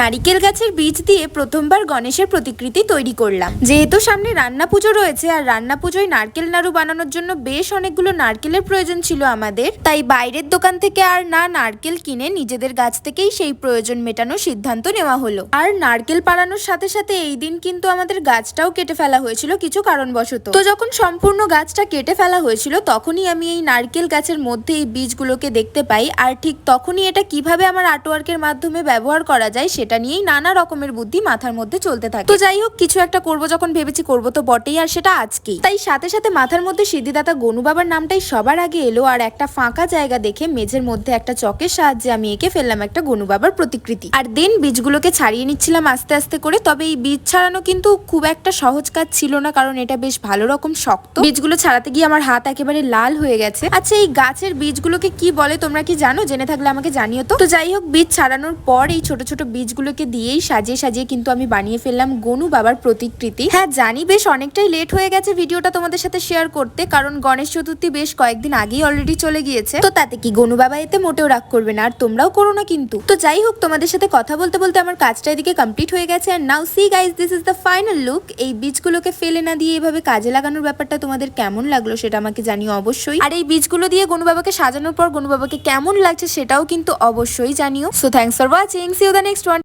নারিকেল গাছের বীজ দিয়ে প্রথমবার গণেশের প্রতিকৃতি তৈরি করলাম। যেহেতু সামনে রান্না পুজো রয়েছে আর রান্না পুজোয় নারকেল নাড়ু বানানোর জন্য বেশ অনেকগুলো নারকেলের প্রয়োজন ছিল আমাদের, তাই বাইরের দোকান থেকে আর না নারকেল কিনে নিজেদের গাছ থেকেই সেই প্রয়োজন মেটানোর সিদ্ধান্ত নেওয়া হলো। আর নারকেল পাড়ানোর সাথে সাথে এই দিন কিন্তু আমাদের গাছটাও কেটে ফেলা হয়েছিল কিছু কারণবশত। তো যখন সম্পূর্ণ গাছটা কেটে ফেলা হয়েছিল, তখনই আমি এই নারকেল গাছের মধ্যে এই বীজগুলোকে দেখতে পাই, আর ঠিক তখনই এটা কীভাবে আমার আর্টওয়ার্কের মাধ্যমে ব্যবহার করা যায় সেটা নিয়েই নানা রকমের বুদ্ধি মাথার মধ্যে চলতে থাকে। তো যাই হোক, কিছু একটা করব যখন ভেবেছি করব তো বটেই, আর সেটা আজকেই। তাই সাথে সাথে মাথার মধ্যে সিদ্ধিদাতা গনু বাবার নামটাই সবার আগে এলো, আর একটা ফাঁকা জায়গা দেখে মেঝের মধ্যে একটা চকের সাহায্যে আমি এঁকে ফেললাম একটা গনু বাবার প্রতিকৃতি। আর দেন বীজগুলোকে ছাড়িয়ে নিচ্ছিলাম আস্তে আস্তে করে, তবে এই বীজ ছাড়ানো কিন্তু খুব একটা সহজ কাজ ছিল না, কারণ এটা বেশ ভালো রকম শক্ত। বীজগুলো ছাড়াতে গিয়ে আমার হাত একেবারে লাল হয়ে গেছে। আচ্ছা এই গাছের বীজগুলোকে কি বলে তোমরা কি জানো? জেনে থাকলে আমাকে জানিও তো। তো যাই হোক, বীজ ছাড়ানোর পর এই ছোট ছোট বীজগুলোকে দিয়েই সাজিয়ে সাজিয়ে কিন্তু আমি বানিয়ে ফেললাম গনু বাবার প্রতিকৃতি। হ্যাঁ জানি বেশ অনেকটাই লেট হয়ে গেছে ভিডিওটা তোমাদের সাথে শেয়ার করতে, কারণ গণেশ চতুর্থী বেশ কয়েকদিন আগেই অলরেডি চলে গিয়েছে। তো তাতে কি গনু বাবা এতে মোটেও রাগ করবে না, আর তোমরাও করো না কিন্তু। তো যাই হোক, তোমাদের সাথে কথা বলতে বলতে আমার কাজটা এদিকে কমপ্লিট হয়ে গেছে আর now see guys this is the final look এই বীজগুলোকে ফেলে না দিয়ে এভাবে কাজে লাগানোর ব্যাপারটা তোমাদের কেমন লাগল সেটা আমাকে জানিও অবশ্যই। আর এই বীজগুলো দিয়ে গনু বাবাকে সাজানোর পর গনু বাবাকে কেমন লাগছে সেটাও কিন্তু অবশ্যই জানিও। So thanks for watching see you the next one